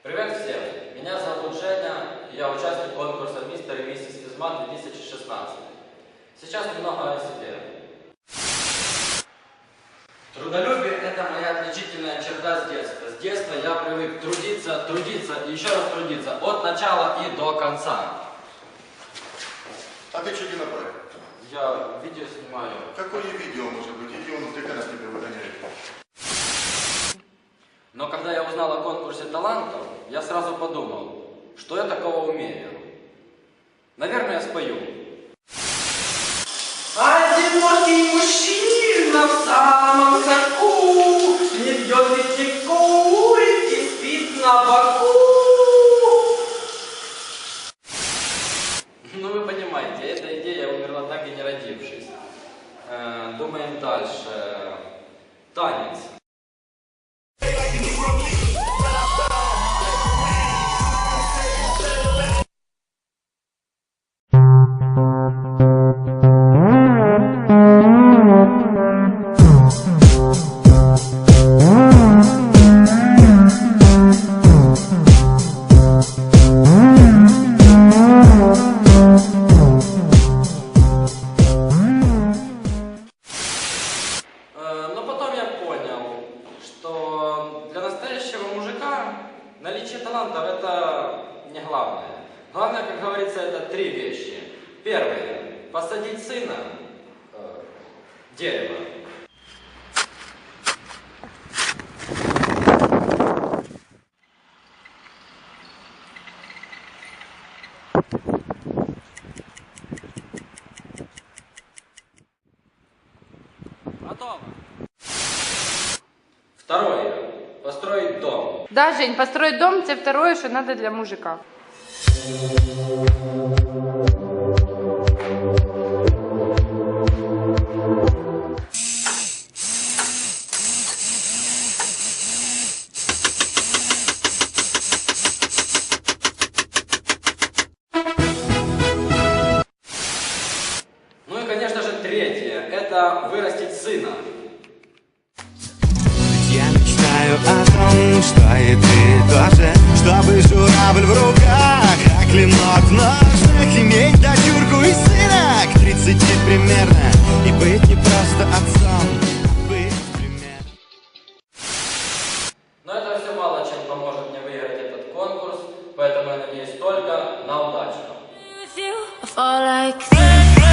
Привет всем! Меня зовут Женя, я участник конкурса «Мистер и миссис Физмат 2016». Сейчас немного о себе. Трудолюбие – это моя отличительная черта с детства. С детства я привык трудиться, трудиться и еще раз трудиться от начала и до конца. А ты что не направил? Я видео снимаю. Какое видео может быть? Иди он втыка нас тебя выгоняет. Но когда я узнал о конкурсе талантов, я сразу подумал, что я такого умею. Наверное, я спою. Одинокий мужчина в самом соку Не пьет и не курит и спит на боку Ну, вы понимаете, эта идея умерла так и не родившись. Э, Думаем дальше. Танец. Наличие талантов это не главное. Главное, как говорится, это три вещи. Первое. Посадить сына э, дерево. Готово. Второе. Построить дом. Да, Жень, построить дом це второе, що треба для мужика. Ну и, конечно же, третье. Это вырастить сына. Что и ты тоже Чтобы журавль в руках, а клинок в ножнах Иметь дочурку и сына к 30 примерно И быть не просто отцом, а быть Но это все мало чем поможет мне выиграть этот конкурс, поэтому я надеюсь только на удачу. I fall like this.